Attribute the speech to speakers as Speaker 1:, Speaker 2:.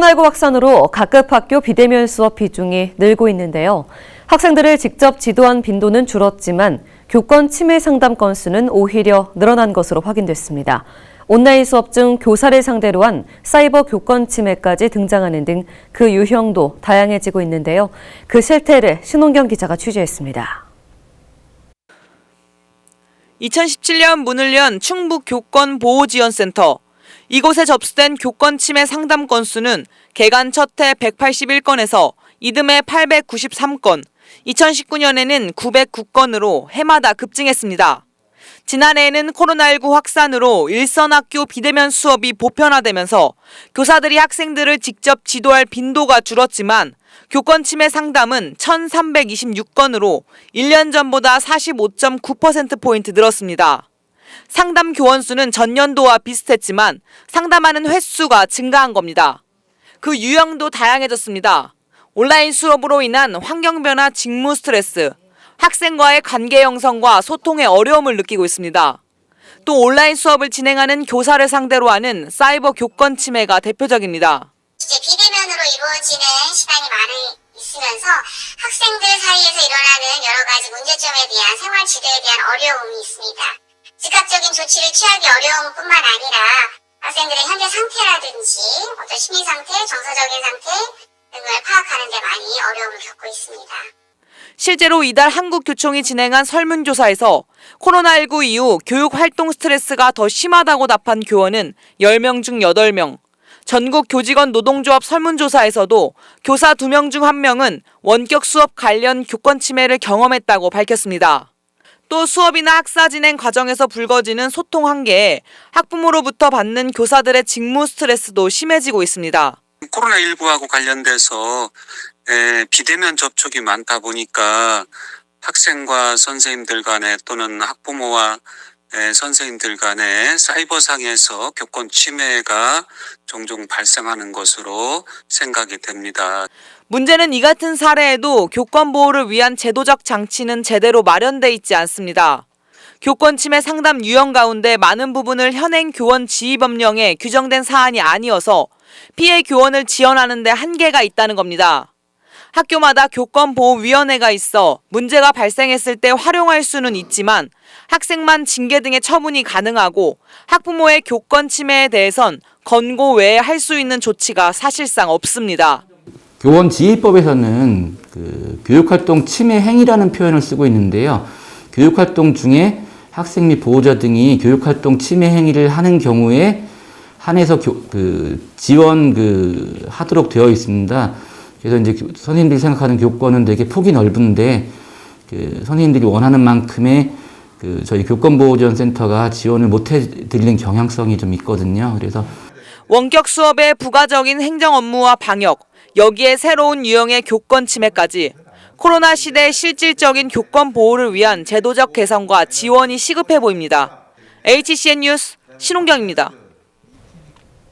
Speaker 1: 코로나19 확산으로 각급 학교 비대면 수업 비중이 늘고 있는데요. 학생들을 직접 지도한 빈도는 줄었지만 교권 침해 상담 건수는 오히려 늘어난 것으로 확인됐습니다. 온라인 수업 중 교사를 상대로 한 사이버 교권 침해까지 등장하는 등 그 유형도 다양해지고 있는데요. 그 실태를 신홍경 기자가 취재했습니다.
Speaker 2: 2017년 문을 연 충북 교권 보호 지원 센터. 이곳에 접수된 교권 침해 상담 건수는 개관 첫해 181건에서 이듬해 893건, 2019년에는 909건으로 해마다 급증했습니다. 지난해에는 코로나19 확산으로 일선 학교 비대면 수업이 보편화되면서 교사들이 학생들을 직접 지도할 빈도가 줄었지만 교권 침해 상담은 1,326건으로 1년 전보다 45.9%포인트 늘었습니다. 상담 교원 수는 전년도와 비슷했지만 상담하는 횟수가 증가한 겁니다. 그 유형도 다양해졌습니다. 온라인 수업으로 인한 환경 변화 직무 스트레스, 학생과의 관계 형성과 소통의 어려움을 느끼고 있습니다. 또 온라인 수업을 진행하는 교사를 상대로 하는 사이버 교권 침해가 대표적입니다.
Speaker 3: 이제 비대면으로 이루어지는 시간이 많이 있으면서 학생들 사이에서 일어나는 여러 가지 문제점에 대한 생활 지도에 대한 어려움이 있습니다. 즉각적인 조치를 취하기 어려움 뿐만 아니라 학생들의 현재 상태라든지 어떤 심리 상태, 정서적인 상태 등을 파악하는 데 많이 어려움을 겪고 있습니다.
Speaker 2: 실제로 이달 한국교총이 진행한 설문조사에서 코로나19 이후 교육 활동 스트레스가 더 심하다고 답한 교원은 10명 중 8명. 전국 교직원 노동조합 설문조사에서도 교사 2명 중 1명은 원격 수업 관련 교권 침해를 경험했다고 밝혔습니다. 또 수업이나 학사 진행 과정에서 불거지는 소통 한계에 학부모로부터 받는 교사들의 직무 스트레스도 심해지고 있습니다.
Speaker 4: 코로나19하고 관련돼서 에, 비대면 접촉이 많다 보니까 학생과 선생님들 간에 또는 학부모와 에, 선생님들 간에 사이버상에서 교권 침해가 종종 발생하는 것으로 생각이 됩니다.
Speaker 2: 문제는 이 같은 사례에도 교권 보호를 위한 제도적 장치는 제대로 마련돼 있지 않습니다. 교권 침해 상담 유형 가운데 많은 부분을 현행 교원 지휘 법령에 규정된 사안이 아니어서 피해 교원을 지원하는 데 한계가 있다는 겁니다. 학교마다 교권보호위원회가 있어 문제가 발생했을 때 활용할 수는 있지만 학생만 징계 등의 처분이 가능하고 학부모의 교권 침해에 대해선 권고 외에 할 수 있는 조치가 사실상 없습니다.
Speaker 5: 교원 지휘법에서는 그 교육활동 침해 행위라는 표현을 쓰고 있는데요. 교육활동 중에 학생 및 보호자 등이 교육활동 침해 행위를 하는 경우에 한해서 교, 그 지원 그 하도록 되어 있습니다. 그래서 이제 교- 선생님들이 생각하는 교권은 되게 폭이 넓은데 그 선생님들이 원하는 만큼의 그 저희 교권보호지원센터가 지원을 못 해드리는 경향성이 좀 있거든요. 그래서
Speaker 2: 원격 수업의 부가적인 행정 업무와 방역, 여기에 새로운 유형의 교권 침해까지 코로나 시대의 실질적인 교권 보호를 위한 제도적 개선과 지원이 시급해 보입니다. HCN 뉴스 신홍경입니다.